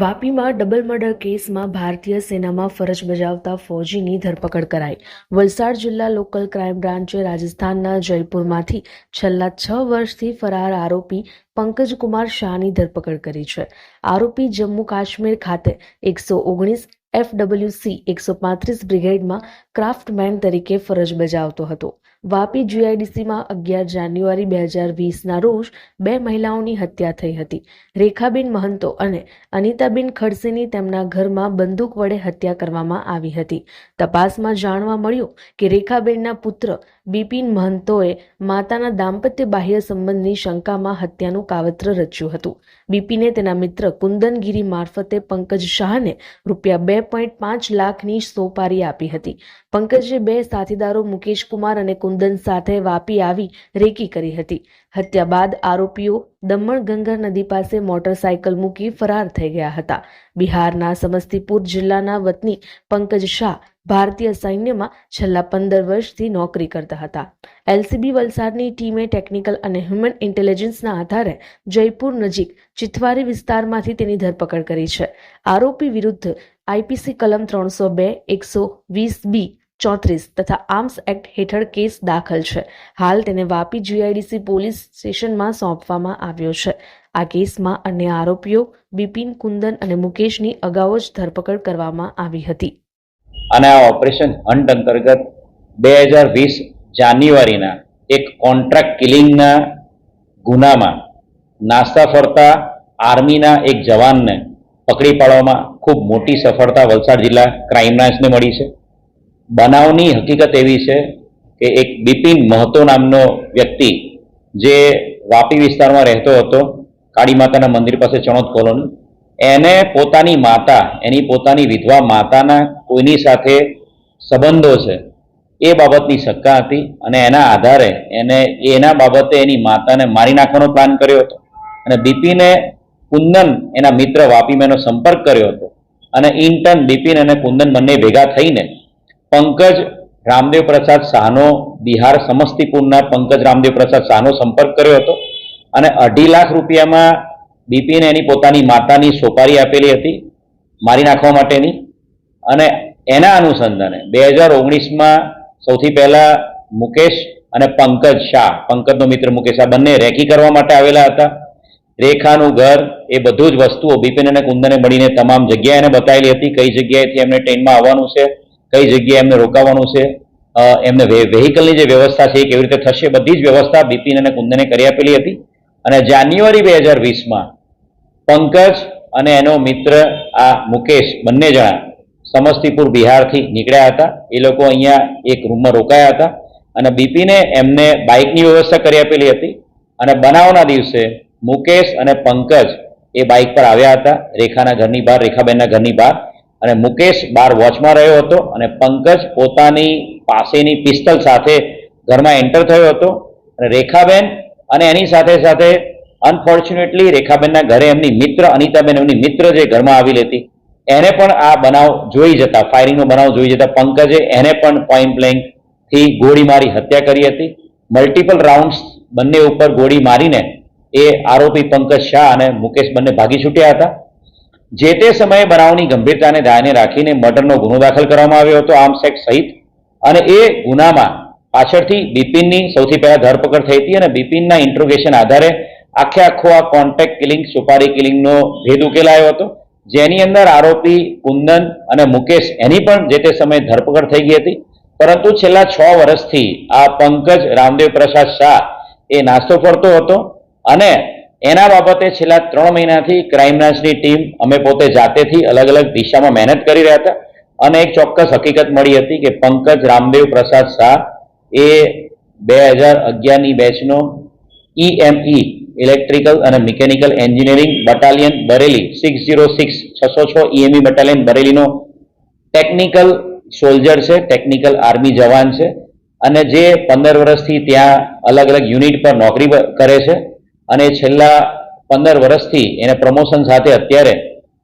વાપીમાં double murder કેસમાં ભારતીય સેનામાં ફરજ બજાવતા ફૌજીની ધરપકડ કરાઈ. વલસાડ જિલ્લા લોકલ ક્રાઇમ બ્રાન્ચે રાજસ્થાનના જયપુરમાંથી છેલ્લા છ વર્ષથી ફરાર આરોપી પંકજકુમાર શાહની ધરપકડ કરી છે. આરોપી જમ્મુ કાશ્મીર ખાતે એકસો ઓગણીસ એફડબ્લ્યુસી એકસો પાંત્રીસ બ્રિગેડમાં ક્રાફ્ટમેન તરીકે ફરજ બજાવતો હતો. વાપી જીઆઈડીસીમાં અગિયાર જાન્યુઆરી બે હજાર વીસના રોજ બે મહિલાઓની હત્યા થઈ હતી. રેખાબેન મહંતો અને અનિતાબેન ખડસેની તેમના ઘરમાં બંદૂક વડે હત્યા કરવામાં આવી હતી. તપાસમાં જાણવા મળ્યું કે રેખાબેનના પુત્ર બિપિન મહંતોએ માતાના દાંપત્ય બાહ્ય સંબંધની શંકામાં હત્યાનું કાવત્ર રચ્યું હતું. બિપિને તેના મિત્ર કુંદનગીરી મારફતે પંકજ શાહને રૂપિયા બે પોઈન્ટ પાંચ લાખની સોપારી આપી હતી. પંકજે બે સાથીદારો મુકેશ કુમાર અને કુંદન સાથે વાપી આવી રેકી કરી હતી. હત્યા બાદ આરોપીઓ દમણ ગંગા નદી પાસે મોટરસાયકલ મૂકી ફરાર થઈ ગયા હતા. બિહારના સમસ્તીપુર જિલ્લાના વતની પંકજ શાહ ભારતીય સૈન્યમાં છેલ્લા પંદર વર્ષથી નોકરી કરતા હતા. એલસીબી વલસાડની ટીમે ટેકનિકલ અને હ્યુમન ઇન્ટેલિજન્સના આધારે જયપુર નજીક ચિથવારી વિસ્તારમાંથી તેની ધરપકડ કરી છે. આરોપી વિરુદ્ધ આઈપીસી કલમ ત્રણસો બે, એકસો વીસ બી ચોત્રીસ તથા આર્મ્સ એક્ટ હેઠળ કેસ દાખલ છે. હાલ તેને વાપી જીઆઈડીસી પોલીસ સ્ટેશનમાં સોંપવામાં આવ્યો છે. આ કેસમાં અન્ય આરોપીઓ બિપિન કુંદન અને મુકેશની અગાઉ જ ધરપકડ કરવામાં આવી હતી. અને આ ઓપરેશન હન્ટ અંતર્ગત બે હજાર વીસ જાન્યુઆરીના એક કોન્ટ્રાક્ટ કિલિંગના ગુનામાં નાસ્તા ફરતા આર્મીના એક જવાનને પકડી પાડવામાં ખૂબ મોટી સફળતા વલસાડ જિલ્લા ક્રાઇમ બ્રાન્ચને મળી છે. બનાવની હકીકત એવી છે કે એક બિપિન મહતો નામનો વ્યક્તિ જે વાપી વિસ્તારમાં રહેતો હતો, કાળી માતાના મંદિર પાસે ચણોદ કોલોની, એને પોતાની માતા, એની પોતાની વિધવા માતાના કોઈની સાથે સંબંધો છે. એ બાબતની શંકા હતી અને એના આધારે એને એના બાબતે એની માતાને મારી નાખવાનો પ્લાન કર્યો હતો. અને બિપિને કુંદન, એના મિત્ર વાપીમેનો સંપર્ક કર્યો હતો. અને ઇન્ટર્ન બિપિન અને કુંદન બંને ભેગા થઈને પંકજ રામદેવ પ્રસાદ શાહનો બિહાર સમસ્તીપુરના પંકજ રામદેવ પ્રસાદ શાહનો સંપર્ક કર્યો હતો અને અઢી લાખ રૂપિયામાં બીપીને એની પોતાની માતાની સોપારી આપેલી હતી, મારી નાખવા માટેની. અને એના અનુસંધાને બે હજાર ઓગણીસમાં સૌથી પહેલાં મુકેશ અને પંકજ શાહ, પંકજનો મિત્ર મુકેશ આ બંને રેકી કરવા માટે આવેલા હતા. રેખાનું ઘર એ બધું જ વસ્તુઓ બિપિન અને કુંદને મળીને તમામ જગ્યાએ એને બતાવેલી હતી. કઈ જગ્યાએથી એમને ટ્રેનમાં આવવાનું છે કઈ જગ્યાએ એમને રોકાવાનું છે એમને વેહિકલની જે વ્યવસ્થા છે એ કેવી રીતે થશે, બધી જ વ્યવસ્થા બિપિન અને કુંદને કરી આપેલી હતી. અને જાન્યુઆરી બે હજાર વીસમાં પંકજ અને એનો મિત્ર, આ મુકેશ, બંને જણા સમસ્તીપુર બિહારથી નીકળ્યા હતા. એ લોકો અહીંયા એક રૂમમાં રોકાયા હતા અને બિપિને એમને બાઇકની વ્યવસ્થા કરી આપેલી હતી. અને બનાવના દિવસે મુકેશ અને પંકજ એ બાઇક પર આવ્યા હતા, રેખાના ઘરની બહાર, રેખાબેનના ઘરની બહાર. અને મુકેશ બહાર વોચમાં રહ્યો હતો અને પંકજ પોતાની પાસેની પિસ્તલ સાથે ઘરમાં એન્ટર થયો હતો. અને રેખાબેન અને એની સાથે સાથે અનફોર્ચ્યુનેટલી રેખાબેનના ઘરે એમની મિત્ર અનિતાબેન એમની મિત્ર જે ઘરમાં આવેલી હતી, એને પણ આ બનાવ જોઈ જતા ફાયરિંગનો બનાવ જોઈ જતા પંકજે એને પણ પોઈન્ટ બ્લેન્કથી ગોળી મારી હત્યા કરી હતી. મલ્ટિપલ રાઉન્ડ્સ બંને ઉપર ગોળી મારીને એ આરોપી પંકજ શાહ અને મુકેશ બંને ભાગી છૂટ્યા હતા. જે તે સમયે બનાવની ગંભીરતાને ધ્યાને રાખીને મર્ડરનો ગુનો દાખલ કરવામાં આવ્યો હતો, આમ સેક્સ સહિત. અને એ ગુનામાં પાછળથી બિપિનની સૌથી પહેલા ધરપકડ થઈ હતી અને બિપિનના ઇન્ટ્રોગેશન આધારે આખે આખો આ કોન્ટેક્ટ કિલિંગ, સુપારી કિલિંગનો ભેદ ઉકેલાયો હતો, જેની અંદર આરોપી કુંદન અને મુકેશ એની પણ જે તે સમયે ધરપકડ થઈ ગઈ હતી. પરંતુ છેલ્લા છ વર્ષથી આ પંકજ રામદેવ પ્રસાદ શાહ એ નાસ્તો ફરતો હતો અને એના બાબતે છેલ્લા ત્રણ મહિનાથી ક્રાઇમ બ્રાન્ચની ટીમ અમે પોતે જાતેથી અલગ અલગ દિશામાં મહેનત કરી રહ્યા હતા. અને એક ચોક્કસ હકીકત મળી હતી કે પંકજ રામદેવ પ્રસાદ શાહ એ બે હજાર અગિયારની બેચનો ઈએમઈ ઇલેક્ટ્રિકલ અને mechanical engineering battalion Bareilly six zero six છસો છ ઈએમઈ બટાલિયન બરેલીનો ટેકનિકલ સોલ્જર છે ટેકનિકલ આર્મી જવાન છે. અને જે પંદર વર્ષથી ત્યાં અલગ અલગ યુનિટ પર નોકરી કરે છે. અને છેલ્લા પંદર વર્ષથી એને પ્રમોશન સાથે અત્યારે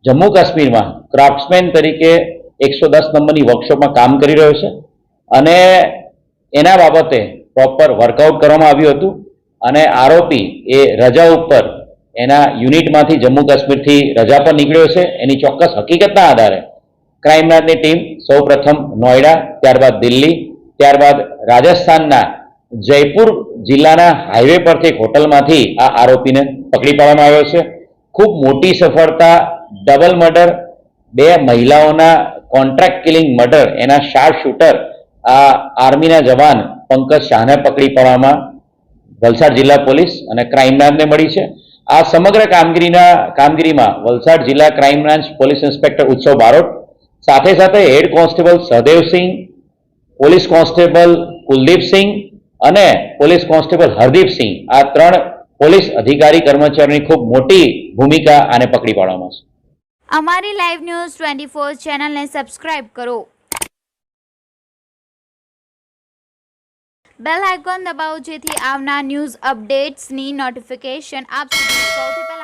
જમ્મુ કાશ્મીરમાં ક્રાફ્ટ્સમેન તરીકે એકસો દસ નંબરની વર્કશોપમાં કામ કરી રહ્યો છે. અને એના બાબતે પ્રોપર વર્કઆઉટ કરવામાં આવ્યું હતું અને આરોપી એ રજા ઉપર એના યુનિટમાંથી જમ્મુ કાશ્મીરથી રજા પર નીકળ્યો છે. એની ચોક્કસ હકીકતના આધારે ક્રાઇમબ્રાન્ચની ટીમ સૌપ્રથમ નોઈડા ત્યારબાદ દિલ્હી, ત્યારબાદ રાજસ્થાનના જયપુર જિલ્લાના હાઈવે પરથી એક હોટલમાંથી આ આરોપીને પકડી પાડવામાં આવ્યો છે. ખૂબ મોટી સફળતા ડબલ મર્ડર બે મહિલાઓના કોન્ટ્રાક્ટ કિલિંગ મર્ડર એના શાર્પ શૂટર આ આર્મીના જવાન પંકજ શાહને પકડી પાડવામાં વલસાડ જિલ્લા પોલીસ અને ક્રાઇમ બ્રાન્ચને મળી છે. આ સમગ્ર કામગીરીના, કામગીરીમાં વલસાડ જિલ્લા ક્રાઇમ બ્રાન્ચ પોલીસ ઇન્સ્પેક્ટર ઉત્સવ બારોટ, સાથે સાથે head constable Sahdevsinh police constable Kuldeepsinh અને પોલીસ કોન્સ્ટેબલ હરદીપસિંહ આ ત્રણ પોલીસ અધિકારી કર્મચારીની ખૂબ મોટી ભૂમિકા આને પકડી પાડવામાં છે. અમારી લાઈવ ન્યૂઝ ટ્વેન્ટી ફોર ચેનલને સબસ્ક્રાઇબ કરો. બેલ આઇકોન દબાવો જેથી આવનાર ન્યૂઝ અપડેટ્સની નોટિફિકેશન આપ સુધી સૌથી પહેલા